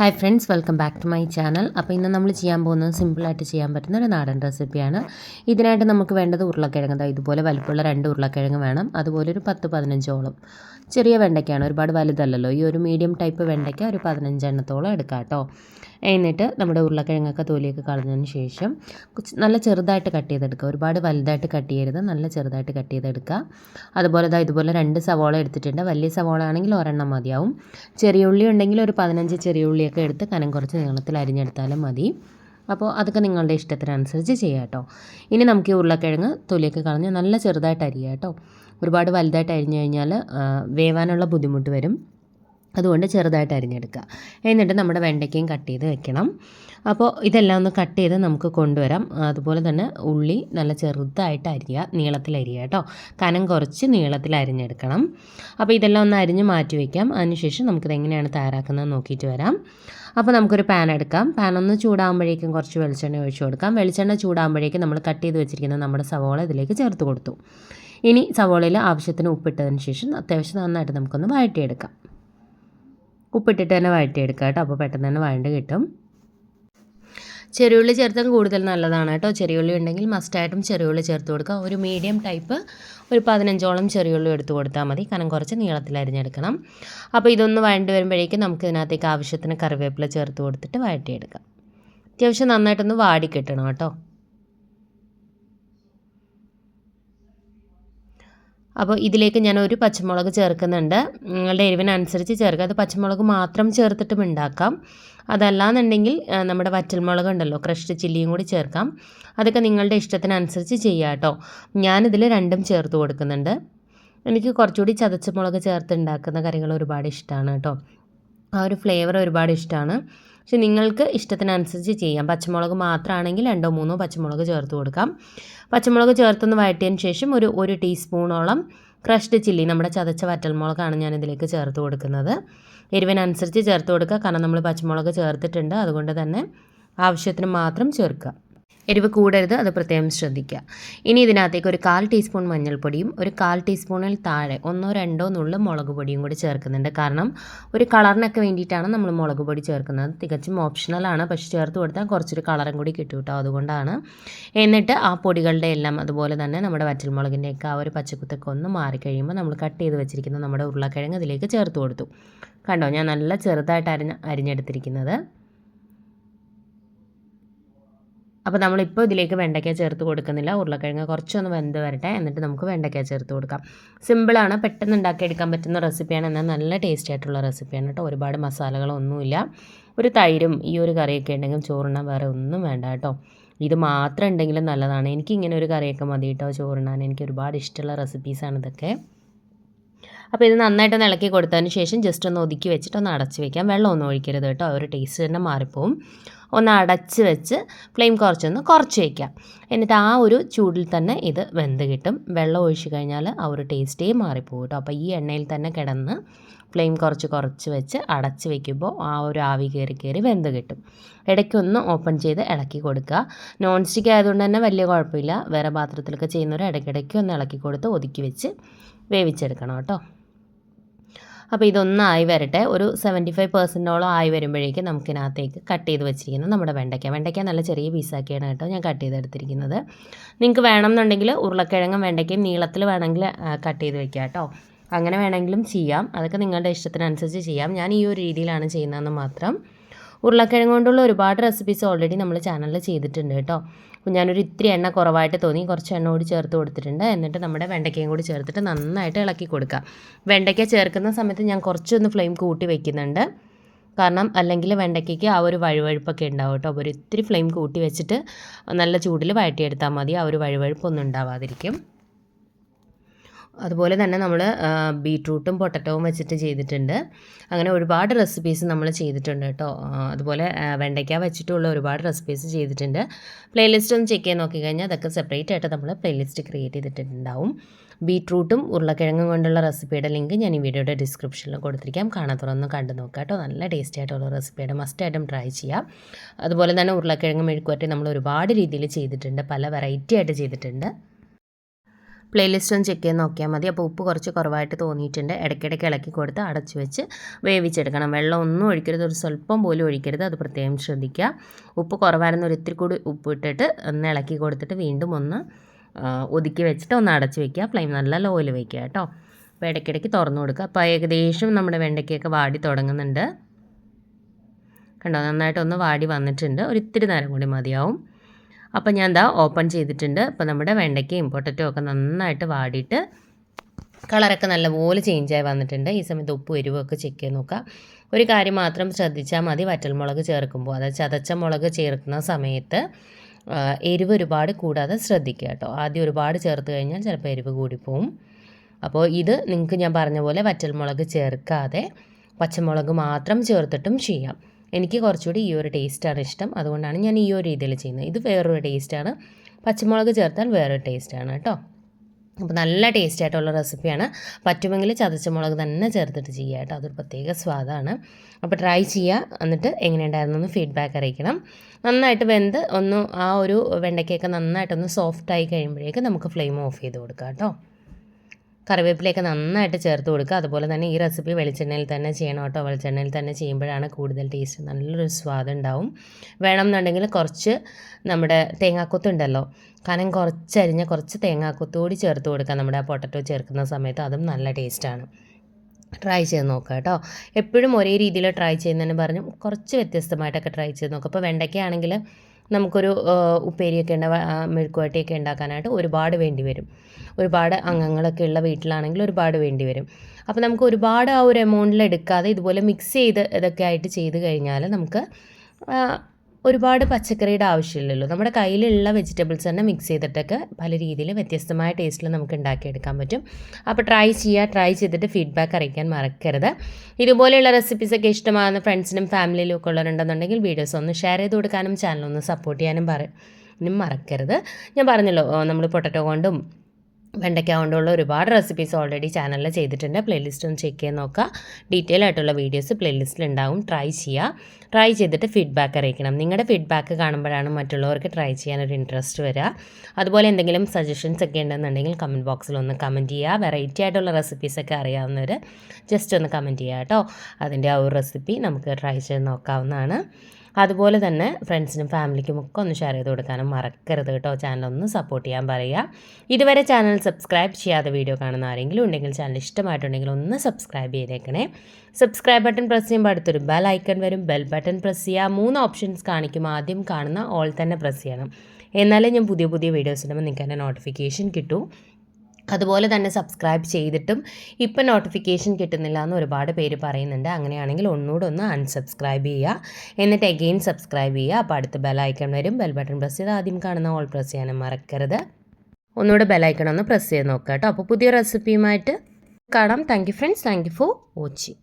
Hi friends welcome back to my channel അപ്പോൾ ഇന്ന് നമ്മൾ ചെയ്യാൻ പോകുന്നത് സിമ്പിളായിട്ട് ചെയ്യാൻ പറ്റുന്ന ഒരു നാടൻ റെസിപ്പിയാണ് ഇതിനായിട്ട് നമുക്ക് വേണ്ടത് ഉരുളക്കിഴങ്ങ്. അതായത് ഇതുപോലെ വലുപ്പമുള്ള രണ്ട് ഉരുളക്കിഴങ്ങ് വേണം. അതുപോലെ ഒരു പത്ത് പതിനഞ്ചോളം ചെറിയ വെണ്ടയ്ക്കാണ്. ഒരുപാട് വലുതല്ലല്ലോ. ഈ ഒരു മീഡിയം ടൈപ്പ് വെണ്ടയ്ക്ക ഒരു പതിനഞ്ചെണ്ണത്തോളം എടുക്കാം കേട്ടോ. എന്നിട്ട് നമ്മുടെ ഉരുളക്കിഴങ്ങൊക്കെ തോലിയൊക്കെ കളഞ്ഞതിന് ശേഷം നല്ല ചെറുതായിട്ട് കട്ട് ചെയ്തെടുക്കുക. ഒരുപാട് വലുതായിട്ട് കട്ട് ചെയ്യരുത്. നല്ല ചെറുതായിട്ട് കട്ട് ചെയ്തെടുക്കുക. അതുപോലെ ദാ ഇതുപോലെ രണ്ട് സവോള എടുത്തിട്ടുണ്ട്. വലിയ സവോള ആണെങ്കിൽ ഒരെണ്ണം മതിയാവും. ചെറിയ ഉള്ളി ഉണ്ടെങ്കിൽ ഒരു പതിനഞ്ച് ചെറിയ ഉള്ളിയൊക്കെ എടുത്ത് കനം കുറച്ച് നീളത്തിൽ അരിഞ്ഞെടുത്താലും മതി. അപ്പോൾ അതൊക്കെ നിങ്ങളുടെ ഇഷ്ടത്തിനനുസരിച്ച് ചെയ്യാം കേട്ടോ ഇനി നമുക്ക് ഈ ഉരുളക്കിഴങ്ങ് തൊലിയൊക്കെ കളഞ്ഞ് നല്ല ചെറുതായിട്ട് അരിയാം കേട്ടോ ഒരുപാട് വലുതായിട്ട് അരിഞ്ഞു കഴിഞ്ഞാൽ വേവാനുള്ള ബുദ്ധിമുട്ട് വരും. അതുകൊണ്ട് ചെറുതായിട്ട് അരിഞ്ഞെടുക്കുക. എന്നിട്ട് നമ്മുടെ വെണ്ടയ്ക്കയും കട്ട് ചെയ്ത് വെക്കണം. അപ്പോൾ ഇതെല്ലാം ഒന്ന് കട്ട് ചെയ്ത് നമുക്ക് കൊണ്ടുവരാം. അതുപോലെ തന്നെ ഉള്ളി നല്ല ചെറുതായിട്ട് അരിയുക. നീളത്തിൽ അരിയുക കേട്ടോ. കനം കുറച്ച് നീളത്തിൽ അരിഞ്ഞെടുക്കണം. അപ്പോൾ ഇതെല്ലാം ഒന്ന് അരിഞ്ഞ് മാറ്റി വയ്ക്കാം അതിനുശേഷം നമുക്കിത് എങ്ങനെയാണ് തയ്യാറാക്കുന്നത് നോക്കിയിട്ട് വരാം. അപ്പോൾ നമുക്കൊരു പാൻ എടുക്കാം. പാൻ ഒന്ന് ചൂടാകുമ്പോഴേക്കും കുറച്ച് വെളിച്ചെണ്ണ ഒഴിച്ചു കൊടുക്കാം. വെളിച്ചെണ്ണ ചൂടാകുമ്പോഴേക്കും നമ്മൾ കട്ട് ചെയ്ത് വെച്ചിരിക്കുന്ന നമ്മുടെ സവോള ഇതിലേക്ക് ചേർത്ത് കൊടുത്തു. ഇനി സവോളയിൽ ആവശ്യത്തിന് ഉപ്പിട്ടതിന് ശേഷം അത്യാവശ്യം നന്നായിട്ട് നമുക്കൊന്ന് വഴറ്റിയെടുക്കാം. ഉപ്പിട്ടിട്ട് തന്നെ വഴറ്റിയെടുക്കുക കേട്ടോ. അപ്പോൾ പെട്ടെന്ന് തന്നെ വഴണ്ട് കിട്ടും. ചെറിയുള്ളി ചേർത്താൽ കൂടുതൽ നല്ലതാണ് കേട്ടോ. ചെറിയുള്ളി ഉണ്ടെങ്കിൽ മസ്റ്റായിട്ടും ചെറിയുള്ളി ചേർത്ത് കൊടുക്കുക. ഒരു മീഡിയം ടൈപ്പ് ഒരു പതിനഞ്ചോളം ചെറിയുള്ളി എടുത്ത് കൊടുത്താൽ മതി. കാരണം കുറച്ച് നീളത്തിൽ അരിഞ്ഞെടുക്കണം. അപ്പോൾ ഇതൊന്ന് വഴണ്ട് വരുമ്പോഴേക്കും നമുക്ക് ഇതിനകത്തേക്ക് ആവശ്യത്തിന് കറിവേപ്പില ചേർത്ത് കൊടുത്തിട്ട് വഴറ്റിയെടുക്കാം. അത്യാവശ്യം നന്നായിട്ടൊന്ന് വാടി കിട്ടണം കേട്ടോ. അപ്പോൾ ഇതിലേക്ക് ഞാൻ ഒരു പച്ചമുളക് ചേർക്കുന്നുണ്ട്. നിങ്ങളുടെ എരിവിനനുസരിച്ച് ചേർക്കുക. അത് പച്ചമുളക് മാത്രം ചേർത്തിട്ടും ഉണ്ടാക്കാം. അതല്ലാന്നുണ്ടെങ്കിൽ നമ്മുടെ വറ്റൽമുളക് ഉണ്ടല്ലോ ക്രഷ്ഡ് ചില്ലിയും കൂടി ചേർക്കാം. അതൊക്കെ നിങ്ങളുടെ ഇഷ്ടത്തിനനുസരിച്ച് ചെയ്യാം കേട്ടോ. ഞാനിതിൽ രണ്ടും ചേർത്ത് കൊടുക്കുന്നുണ്ട്. എനിക്ക് കുറച്ചുകൂടി ചതച്ച മുളക് ചേർത്ത് ഉണ്ടാക്കുന്ന കറികൾ ഒരുപാട് ഇഷ്ടമാണ് കേട്ടോ. ആ ഒരു ഫ്ലേവർ ഒരുപാട് ഇഷ്ടമാണ് പക്ഷെ നിങ്ങൾക്ക് ഇഷ്ടത്തിനനുസരിച്ച് ചെയ്യാം. പച്ചമുളക് മാത്രമാണെങ്കിൽ രണ്ടോ മൂന്നോ പച്ചമുളക് ചേർത്ത് കൊടുക്കാം. പച്ചമുളക് ചേർത്തൊന്ന് വഴറ്റിയതിന് ശേഷം ഒരു ഒരു ടീസ്പൂണോളം ക്രഷ്ഡ് ചില്ലി നമ്മുടെ ചതച്ച വറ്റൽമുളകാണ് ഞാൻ ഇതിലേക്ക് ചേർത്ത് കൊടുക്കുന്നത്. എരിവിനനുസരിച്ച് ചേർത്ത് കൊടുക്കുക. കാരണം നമ്മൾ പച്ചമുളക് ചേർത്തിട്ടുണ്ട്. അതുകൊണ്ട് തന്നെ ആവശ്യത്തിന് മാത്രം ചേർക്കുക. എരിവ് കൂടരുത് അത് പ്രത്യേകം ശ്രദ്ധിക്കുക. ഇനി ഇതിനകത്തേക്ക് ഒരു കാൽ ടീസ്പൂൺ മഞ്ഞൾപ്പൊടിയും ഒരു കാൽ ടീസ്പൂണിൽ താഴെ ഒന്നോ രണ്ടോ നുള്ളു മുളക് പൊടിയും കൂടി ചേർക്കുന്നുണ്ട്. കാരണം ഒരു കളറിനൊക്കെ വേണ്ടിയിട്ടാണ് നമ്മൾ മുളക് പൊടി ചേർക്കുന്നത്. തികച്ചും ഓപ്ഷണലാണ് പക്ഷേ ചേർത്ത് കൊടുത്താൽ കുറച്ചൊരു കളറും കൂടി കിട്ടും കേട്ടോ. അതുകൊണ്ടാണ്. എന്നിട്ട് ആ പൊടികളുടെ എല്ലാം അതുപോലെ തന്നെ നമ്മുടെ വറ്റൽമുളകിന്റെയൊക്കെ ആ ഒരു പച്ചക്കുത്തൊക്കെ ഒന്ന് മാറിക്കഴിയുമ്പോൾ നമ്മൾ കട്ട് ചെയ്ത് വെച്ചിരിക്കുന്ന നമ്മുടെ ഉരുളക്കിഴങ്ങ് ഇതിലേക്ക് ചേർത്ത് കൊടുത്തു. കണ്ടോ? ഞാൻ നല്ല ചെറുതായിട്ട് അരിഞ്ഞ അരിഞ്ഞെടുത്തിരിക്കുന്നത്. അപ്പോൾ നമ്മളിപ്പോൾ ഇതിലേക്ക് വെണ്ടയ്ക്ക ചേർത്ത് കൊടുക്കുന്നില്ല. ഉരുളക്കിഴങ്ങ് കുറച്ചൊന്ന് വെന്ത് വരട്ടെ. എന്നിട്ട് നമുക്ക് വെണ്ടയ്ക്ക ചേർത്ത് കൊടുക്കാം. സിമ്പിളാണ് പെട്ടെന്ന് ഉണ്ടാക്കിയെടുക്കാൻ പറ്റുന്ന റെസിപ്പിയാണ്. എന്നാൽ നല്ല ടേസ്റ്റി ആയിട്ടുള്ള റെസിപ്പിയാണ് കേട്ടോ. ഒരുപാട് മസാലകളൊന്നുമില്ല. ഒരു തൈരും ഈ ഒരു കറിയൊക്കെ ഉണ്ടെങ്കിൽ ചോറുണ്ണാൻ വേറെ ഒന്നും വേണ്ട കേട്ടോ. ഇത് മാത്രം ഉണ്ടെങ്കിലും നല്ലതാണ്. എനിക്ക് ഇങ്ങനെ ഒരു കറിയൊക്കെ മതി കേട്ടോ ചോറുണ്ണാൻ എനിക്ക് ഒരുപാട് ഇഷ്ടമുള്ള റെസിപ്പീസാണ് ഇതൊക്കെ. അപ്പോൾ ഇത് നന്നായിട്ട് ഇളക്കി കൊടുത്തതിന് ശേഷം ജസ്റ്റ് ഒന്ന് ഒതുക്കി വെച്ചിട്ട് ഒന്ന് അടച്ച് വെക്കാം. വെള്ളം ഒന്നും ഒഴിക്കരുത് കേട്ടോ. ഒരു ടേസ്റ്റ് തന്നെ മാറിപ്പോവും. ഒന്ന് അടച്ച് വെച്ച് ഫ്ലെയിം കുറച്ചൊന്ന് കുറച്ച് വയ്ക്കാം എന്നിട്ട് ആ ഒരു ചൂടിൽ തന്നെ ഇത് വെന്ത് കിട്ടും. വെള്ളം ഒഴിച്ച് കഴിഞ്ഞാൽ ആ ഒരു ടേസ്റ്റേ മാറിപ്പോകും കേട്ടോ അപ്പോൾ ഈ എണ്ണയിൽ തന്നെ കിടന്ന് ഫ്ലെയിം കുറച്ച് കുറച്ച് വെച്ച് അടച്ച് വെക്കുമ്പോൾ ആ ഒരു ആവി കയറി കയറി വെന്ത് കിട്ടും. ഇടയ്ക്കൊന്ന് ഓപ്പൺ ചെയ്ത് ഇളക്കി കൊടുക്കുക. നോൺ സ്റ്റിക്ക് ആയതുകൊണ്ട് തന്നെ വലിയ കുഴപ്പമില്ല. വേറെ പാത്രത്തിലൊക്കെ ചെയ്യുന്നവർ ഇടയ്ക്കിടയ്ക്ക് ഒന്ന് ഇളക്കി കൊടുത്ത് ഒതുക്കി വെച്ച് വേവിച്ചെടുക്കണം കേട്ടോ അപ്പോൾ ഇതൊന്നായി വരട്ടെ. ഒരു സെവന്റി ഫൈവ് പെർസെന്റോളം ആയി വരുമ്പോഴേക്കും നമുക്കിനകത്തേക്ക് കട്ട് ചെയ്ത് വെച്ചിരിക്കുന്നത് നമ്മുടെ വെണ്ടയ്ക്ക. വെണ്ടയ്ക്ക നല്ല ചെറിയ പീസാക്കിയാണ് കേട്ടോ ഞാൻ കട്ട് ചെയ്തെടുത്തിരിക്കുന്നത്. നിങ്ങൾക്ക് വേണമെന്നുണ്ടെങ്കിൽ ഉരുളക്കിഴങ്ങും വെണ്ടയ്ക്കയും നീളത്തിൽ വേണമെങ്കിൽ കട്ട് ചെയ്ത് വെക്കാം കേട്ടോ. അങ്ങനെ വേണമെങ്കിലും ചെയ്യാം. അതൊക്കെ നിങ്ങളുടെ ഇഷ്ടത്തിനനുസരിച്ച് ചെയ്യാം. ഞാൻ ഈ ഒരു രീതിയിലാണ് ചെയ്യുന്നതെന്ന് മാത്രം. ഉരുളക്കിഴങ്ങ് കൊണ്ടുള്ള ഒരുപാട് റെസിപ്പീസ് ഓൾറെഡി നമ്മൾ ചാനലിൽ ചെയ്തിട്ടുണ്ട് കേട്ടോ. അപ്പോൾ ഞാനൊരു ഇത്തിരി എണ്ണ കുറവായിട്ട് തോന്നി. കുറച്ച് എണ്ണ കൂടി ചേർത്ത് കൊടുത്തിട്ടുണ്ട്. എന്നിട്ട് നമ്മുടെ വെണ്ടയ്ക്കയും കൂടി ചേർത്തിട്ട് നന്നായിട്ട് ഇളക്കി കൊടുക്കുക. വെണ്ടയ്ക്ക ചേർക്കുന്ന സമയത്ത് ഞാൻ കുറച്ചൊന്ന് ഫ്ലെയിം കൂട്ടി വയ്ക്കുന്നുണ്ട് കാരണം അല്ലെങ്കിൽ വെണ്ടയ്ക്കയ്ക്ക് ആ ഒരു വഴുവഴുപ്പൊക്കെ ഉണ്ടാവും കേട്ടോ. അപ്പോൾ ഒരു ഇത്തിരി ഫ്ലെയിം കൂട്ടി വെച്ചിട്ട് നല്ല ചൂടിൽ വഴറ്റിയെടുത്താൽ മതി. ആ ഒരു വഴുവഴുപ്പൊന്നും ഉണ്ടാവാതിരിക്കും. അതുപോലെ തന്നെ നമ്മൾ ബീട്രൂട്ടും പൊട്ടറ്റവും വെച്ചിട്ട് ചെയ്തിട്ടുണ്ട്. അങ്ങനെ ഒരുപാട് റെസിപ്പീസ് നമ്മൾ ചെയ്തിട്ടുണ്ട് കേട്ടോ. അതുപോലെ വെണ്ടയ്ക്ക വെച്ചിട്ടുള്ള ഒരുപാട് റെസിപ്പീസ് ചെയ്തിട്ടുണ്ട്. പ്ലേലിസ്റ്റ് ഒന്ന് ചെക്ക് ചെയ്ത് നോക്കിക്കഴിഞ്ഞാൽ അതൊക്കെ സെപ്പറേറ്റ് ആയിട്ട് നമ്മൾ പ്ലേലിസ്റ്റ് ക്രിയേറ്റ് ചെയ്തിട്ടുണ്ടാവും. ബീട്രൂട്ടും ഉരുളക്കിഴങ്ങും കൊണ്ടുള്ള റെസിപ്പിയുടെ ലിങ്ക് ഞാൻ ഈ വീഡിയോയുടെ ഡിസ്ക്രിപ്ഷനിൽ കൊടുത്തിരിക്കാം. കാണാത്തവരൊന്ന് കണ്ടു നോക്കാം കേട്ടോ. നല്ല ടേസ്റ്റി ആയിട്ടുള്ള റെസിപ്പിയുടെ മസ്റ്റായിട്ടും ട്രൈ ചെയ്യാം. അതുപോലെ തന്നെ ഉരുളക്കിഴങ്ങ് മെഴുക്കുവരട്ടി നമ്മൾ ഒരുപാട് രീതിയിൽ ചെയ്തിട്ടുണ്ട്. പല വെറൈറ്റി ആയിട്ട് ചെയ്തിട്ടുണ്ട്. പ്ലേലിസ്റ്റ് ഒന്ന് ചെക്ക് ചെയ്ത് നോക്കിയാൽ മതി. അപ്പോൾ ഉപ്പ് കുറച്ച് കുറവായിട്ട് തോന്നിയിട്ടുണ്ട്. ഇടയ്ക്കിടയ്ക്ക് ഇളക്കി കൊടുത്ത് അടച്ചു വെച്ച് വേവിച്ചെടുക്കണം. വെള്ളം ഒന്നും ഒഴിക്കരുത്. ഒരു സ്വല്പം പോലും ഒഴിക്കരുത്. അത് പ്രത്യേകം ശ്രദ്ധിക്കുക. ഉപ്പ് കുറവായിരുന്ന. ഒരു ഇത്തിരി കൂടി ഉപ്പ് ഇട്ടിട്ട് ഒന്ന് ഇളക്കി കൊടുത്തിട്ട് വീണ്ടും ഒന്ന് ഒതുക്കി വെച്ചിട്ട് ഒന്ന് അടച്ച് വെക്കുക. ഫ്ലെയിം നല്ല ലോയിൽ വെക്കുക കേട്ടോ. അപ്പോൾ ഇടയ്ക്കിടയ്ക്ക് തുറന്നു കൊടുക്കുക. അപ്പോൾ ഏകദേശം നമ്മുടെ വെണ്ടയ്ക്കൊക്കെ വാടി തുടങ്ങുന്നുണ്ട്. കണ്ടോ? നന്നായിട്ടൊന്ന് വാടി വന്നിട്ടുണ്ട്. ഒരു ഇത്തിരി നേരം കൂടി മതിയാവും. അപ്പോൾ ഞാൻ ദാ ഓപ്പൺ ചെയ്തിട്ടുണ്ട്. അപ്പോൾ നമ്മുടെ വെണ്ടയ്ക്കയും പൊട്ടറ്റോ ഒക്കെ നന്നായിട്ട് വാടിയിട്ട് കളറൊക്കെ നല്ലപോലെ ചേഞ്ചായി വന്നിട്ടുണ്ട്. ഈ സമയത്ത് ഉപ്പ് എരിവൊക്കെ ചെക്ക് ചെയ്ത് നോക്കാം. ഒരു കാര്യം മാത്രം ശ്രദ്ധിച്ചാൽ മതി വറ്റൽമുളക് ചേർക്കുമ്പോൾ. അതായത് ചതച്ച മുളക് ചേർക്കുന്ന സമയത്ത് എരിവ് ഒരുപാട് കൂടാതെ ശ്രദ്ധിക്കുക കേട്ടോ. ആദ്യം ഒരുപാട് ചേർത്ത് കഴിഞ്ഞാൽ ചിലപ്പോൾ എരിവ് കൂടിപ്പോവും. അപ്പോൾ ഇത് നിങ്ങൾക്ക് ഞാൻ പറഞ്ഞ പോലെ വറ്റൽമുളക് ചേർക്കാതെ പച്ചമുളക് മാത്രം ചേർത്തിട്ടും ചെയ്യാം. എനിക്ക് കുറച്ചുകൂടി ഈ ഒരു ടേസ്റ്റാണ് ഇഷ്ടം. അതുകൊണ്ടാണ് ഞാൻ ഈ ഒരു രീതിയിൽ ചെയ്യുന്നത്. ഇത് വേറൊരു ടേസ്റ്റാണ്. പച്ചമുളക് ചേർത്താൽ വേറൊരു ടേസ്റ്റാണ് കേട്ടോ. അപ്പോൾ നല്ല ടേസ്റ്റ് ആയിട്ടുള്ള റെസിപ്പിയാണ് പറ്റുമെങ്കിൽ ചതച്ച മുളക് തന്നെ ചേർത്തിട്ട് ചെയ്യുക കേട്ടോ. അതൊരു പ്രത്യേക സ്വാദാണ്. അപ്പോൾ ട്രൈ ചെയ്യുക. എന്നിട്ട് എങ്ങനെയുണ്ടായിരുന്നു ഫീഡ്ബാക്ക് അറിയിക്കണം. നന്നായിട്ട് വെന്ത് ഒന്ന് ആ ഒരു വെണ്ടയ്ക്കൊക്കെ നന്നായിട്ടൊന്ന് സോഫ്റ്റ് ആയി കഴിയുമ്പോഴേക്ക് നമുക്ക് ഫ്ലെയിം ഓഫ് ചെയ്ത് കൊടുക്കാം കേട്ടോ. കറിവേപ്പിലയൊക്കെ നന്നായിട്ട് ചേർത്ത് കൊടുക്കുക. അതുപോലെ തന്നെ ഈ റെസിപ്പി വെളിച്ചെണ്ണയിൽ തന്നെ ചെയ്യണം കേട്ടോ. വെളിച്ചെണ്ണയിൽ തന്നെ ചെയ്യുമ്പോഴാണ് കൂടുതൽ ടേസ്റ്റ് നല്ലൊരു സ്വാദ് ഉണ്ടാവും. വേണമെന്നുണ്ടെങ്കിൽ കുറച്ച് നമ്മുടെ തേങ്ങാക്കൊത്തുണ്ടല്ലോ കനം കുറച്ചരിഞ്ഞ കുറച്ച് തേങ്ങാക്കൊത്തുകൂടി ചേർത്ത് കൊടുക്കുക നമ്മുടെ പൊട്ടറ്റോ ചേർക്കുന്ന സമയത്ത്. അതും നല്ല ടേസ്റ്റാണ് ട്രൈ ചെയ്ത് നോക്കുക കേട്ടോ. എപ്പോഴും ഒരേ രീതിയിൽ ട്രൈ ചെയ്യുന്നതിന് പറഞ്ഞു കുറച്ച് വ്യത്യസ്തമായിട്ടൊക്കെ ട്രൈ ചെയ്ത് നോക്കുക. അപ്പോൾ വെണ്ടയ്ക്കയാണെങ്കിൽ നമുക്കൊരു ഉപ്പേരിയൊക്കെ ഉണ്ട മെഴുക്കുവാട്ടിയൊക്കെ ഉണ്ടാക്കാനായിട്ട് ഒരുപാട് വേണ്ടി വരും. ഒരുപാട് അംഗങ്ങളൊക്കെ ഉള്ള വീട്ടിലാണെങ്കിൽ ഒരുപാട് വേണ്ടി വരും. അപ്പോൾ നമുക്ക് ഒരുപാട് ആ ഒരു എമൗണ്ടിൽ എടുക്കാതെ ഇതുപോലെ മിക്സ് ചെയ്ത് ഇതൊക്കെ ആയിട്ട് ചെയ്ത് കഴിഞ്ഞാൽ നമുക്ക് ഒരുപാട് പച്ചക്കറിയുടെ ആവശ്യമില്ലല്ലോ. നമ്മുടെ കയ്യിലുള്ള വെജിറ്റബിൾസ് തന്നെ മിക്സ് ചെയ്തിട്ടൊക്കെ പല രീതിയിൽ വ്യത്യസ്തമായ ടേസ്റ്റിൽ നമുക്ക് ഉണ്ടാക്കിയെടുക്കാൻ പറ്റും. അപ്പോൾ ട്രൈ ചെയ്യുക ട്രൈ ചെയ്തിട്ട് ഫീഡ്ബാക്ക് അറിയിക്കാൻ മറക്കരുത്. ഇതുപോലെയുള്ള റെസിപ്പീസൊക്കെ ഇഷ്ടമാകുന്ന ഫ്രണ്ട്സിനും ഫാമിലിയിലും ഒക്കെ ഉള്ളവരുണ്ടെന്നുണ്ടെങ്കിൽ വീഡിയോസ് ഒന്ന് ഷെയർ ചെയ്ത് കൊടുക്കാനും ചാനൽ ഒന്ന് സപ്പോർട്ട് ചെയ്യാനും പറയാനും മറക്കരുത്. ഞാൻ പറഞ്ഞല്ലോ നമ്മൾ പൊട്ടറ്റോ കൊണ്ടും വെണ്ടയ്ക്ക കൊണ്ടുള്ള ഒരുപാട് റെസിപ്പീസ് ഓൾറെഡി ചാനലിൽ ചെയ്തിട്ടുണ്ട്. പ്ലേലിസ്റ്റ് ഒന്ന് ചെക്ക് ചെയ്ത് നോക്കുക. ഡീറ്റെയിൽ ആയിട്ടുള്ള വീഡിയോസ് പ്ലേലിസ്റ്റിൽ ഉണ്ടാവും. ട്രൈ ചെയ്യുക. ട്രൈ ചെയ്തിട്ട് ഫീഡ്ബാക്ക് അറിയിക്കണം. നിങ്ങളുടെ ഫീഡ്ബാക്ക് കാണുമ്പോഴാണ് മറ്റുള്ളവർക്ക് ട്രൈ ചെയ്യാനൊരു ഇൻട്രസ്റ്റ് വരിക. അതുപോലെ എന്തെങ്കിലും സജഷൻസ് ഒക്കെ ഉണ്ടെന്നുണ്ടെങ്കിൽ കമന്റ് ബോക്സിൽ ഒന്ന് കമന്റ് ചെയ്യുക. വെറൈറ്റി ആയിട്ടുള്ള റെസിപ്പീസ് ഒക്കെ അറിയാവുന്നവർ ജസ്റ്റ് ഒന്ന് കമന്റ് ചെയ്യുക കേട്ടോ. അതിന്റെ ആ ഒരു റെസിപ്പി നമുക്ക് ട്രൈ ചെയ്ത് നോക്കാവുന്നതാണ്. അതുപോലെ തന്നെ ഫ്രണ്ട്സിനും ഫാമിലിക്കും ഒക്കെ ഒന്ന് ഷെയർ ചെയ്ത് കൊടുക്കാനും മറക്കരുത് കേട്ടോ. ചാനൽ ഒന്ന് സപ്പോർട്ട് ചെയ്യാൻ പറയുക. ഇതുവരെ ചാനൽ സബ്സ്ക്രൈബ് ചെയ്യാതെ വീഡിയോ കാണുന്ന ആരെങ്കിലും ഉണ്ടെങ്കിൽ ചാനൽ ഇഷ്ടമായിട്ടുണ്ടെങ്കിൽ ഒന്ന് സബ്സ്ക്രൈബ് ചെയ്തേക്കണേ. സബ്സ്ക്രൈബ് ബട്ടൺ പ്രസ് ചെയ്യുമ്പോൾ അടുത്തൊരു ബെൽ ഐക്കൺ വരും. ബെൽ ബട്ടൺ പ്രസ് ചെയ്യുക. മൂന്ന് ഓപ്ഷൻസ് കാണിക്കും. ആദ്യം കാണുന്ന ഓൾ തന്നെ പ്രസ് ചെയ്യണം. എന്നാലേ ഞാൻ പുതിയ പുതിയ വീഡിയോസ് ഇടുമ്പോൾ നിങ്ങൾക്ക് എന്റെ നോട്ടിഫിക്കേഷൻ കിട്ടും. അതുപോലെ തന്നെ സബ്സ്ക്രൈബ് ചെയ്തിട്ടും ഇപ്പം നോട്ടിഫിക്കേഷൻ കിട്ടുന്നില്ല എന്ന് ഒരുപാട് പേര് പറയുന്നുണ്ട്. അങ്ങനെയാണെങ്കിൽ ഒന്നുകൂടെ ഒന്ന് അൺസബ്സ്ക്രൈബ് ചെയ്യുക. എന്നിട്ട് എഗെയിൻ സബ്സ്ക്രൈബ് ചെയ്യുക. അപ്പോൾ അടുത്ത ബെൽ വരും. ബെൽ ബട്ടൺ പ്രസ് ചെയ്ത് ആദ്യം കാണുന്ന ഓൾ പ്രസ് ചെയ്യാനും മറക്കരുത്. ഒന്നുകൂടെ ബെൽ ഒന്ന് പ്രസ് ചെയ്ത് നോക്കുക കേട്ടോ. അപ്പോൾ പുതിയ റെസിപ്പിയുമായിട്ട് കാണാം. Thank you friends thank you for watching